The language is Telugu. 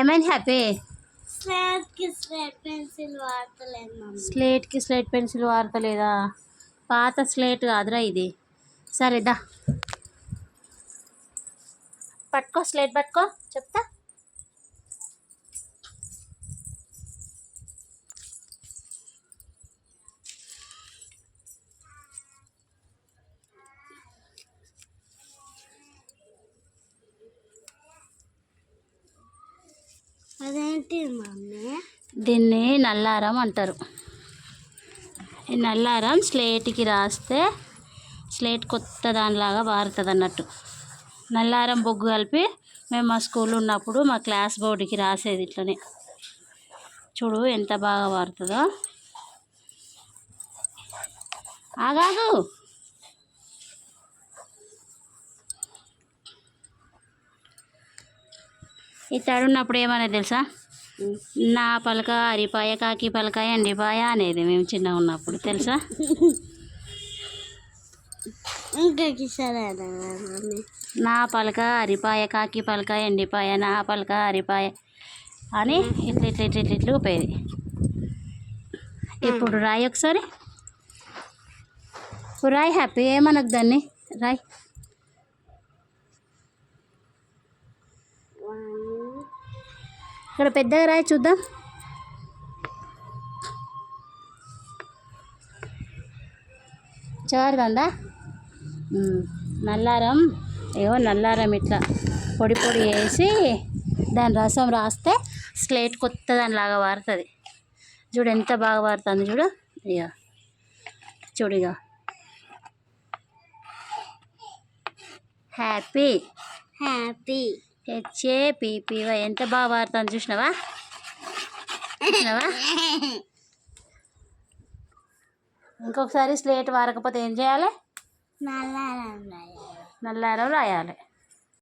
ఏమైంది హ్యాపీ స్లేట్కి స్లేట్ పెన్సిల్ వాడతలేదు స్లేట్కి స్లేట్ పెన్సిల్ వాడతలేదా పాత స్లేట్ కాదురా ఇది సరే దా పట్టుకో స్లేట్ పట్టుకో చెప్తా అదేంటి మమ్మీ? దీన్ని నల్లారం అంటారు. ఈ నల్లారం స్లేట్కి రాస్తే స్లేట్ కొత్త దానిలాగా మారుతుంది అన్నట్టు నల్లారం బొగ్గు కలిపి మేము మా స్కూల్లో ఉన్నప్పుడు మా క్లాస్ బోర్డుకి రాసేది ఇట్లనే. చూడు ఎంత బాగా మారుతుందో. ఆగాగు! ఈ తడున్నప్పుడు ఏమనేది తెలుసా? నా పలక అరిపాయ కాకి పలకాయ ఎండిపాయ అనేది మేము చిన్నగా ఉన్నప్పుడు తెలుసా? నా పలక అరిపాయ కాకి పలక ఎండిపాయ నా పలక అరిపాయ అని ఇట్లా ఇట్లా ఇట్లా ఇట్లా ఇట్లా ఊపేది ఇప్పుడు రాయి ఒకసారి. రాయి హ్యాపీ ఏమనకు దాన్ని రాయి. ఇక్కడ పెద్దగా రాయి చూద్దాం. చారుదందా నల్లారం. ఏవో నల్లారం ఇట్లా పొడి పొడి వేసి దాని రసం రాస్తే స్లేట్ కొత్త దానిలాగా వారుతుంది. చూడు ఎంత బాగా వారుతుంది చూడు. ఇక చూడు ఇక హ్యాపీ హ్యాపీ హెచ్ఏ పీపీవై. ఎంత బాగా వారుతుంది చూసినావా? చూసినావా? ఇంకొకసారి స్లేట్ వారకపోతే ఏం చేయాలి? నల్లారం రాయాలి. నల్లారం రాయాలి.